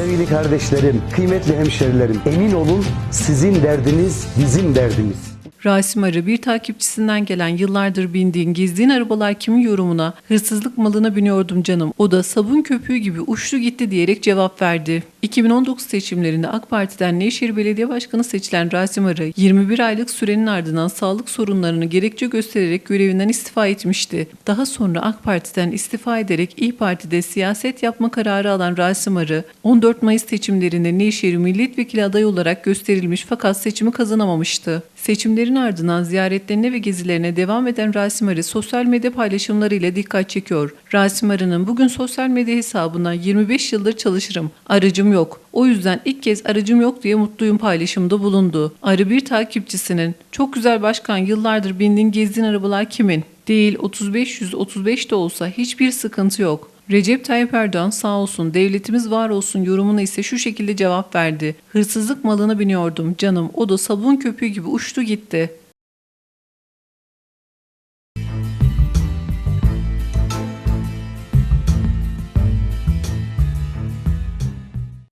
Sevgili kardeşlerim, kıymetli hemşerilerim, emin olun sizin derdiniz bizim derdimiz. Rasim Arı bir takipçisinden gelen yıllardır bindiğin gezdiğin arabalar kimin yorumuna hırsızlık malına biniyordum canım o da sabun köpüğü gibi uçtu gitti diyerek cevap verdi. 2019 seçimlerinde AK Parti'den Nevşehir Belediye Başkanı seçilen Rasim Arı 21 aylık sürenin ardından sağlık sorunlarını gerekçe göstererek görevinden istifa etmişti. Daha sonra AK Parti'den istifa ederek İyi Parti'de siyaset yapma kararı alan Rasim Arı 14 Mayıs seçimlerinde Nevşehir milletvekili adayı olarak gösterilmiş fakat seçimi kazanamamıştı. Seçimlerin ardından ziyaretlerine ve gezilerine devam eden Rasim Arı sosyal medya paylaşımlarıyla dikkat çekiyor. Rasim Arı'nın bugün sosyal medya hesabından 25 yıldır çalışırım. Aracım yok. O yüzden ilk kez aracım yok diye mutluyum paylaşımda bulundu. Arı bir takipçisinin çok güzel başkan yıllardır bindiğin gezdiğin arabalar kimin? Değil 35-135 de olsa hiçbir sıkıntı yok. Recep Tayyip Erdoğan sağ olsun devletimiz var olsun yorumuna ise şu şekilde cevap verdi. Hırsızlık malına biniyordum canım o da sabun köpüğü gibi uçtu gitti.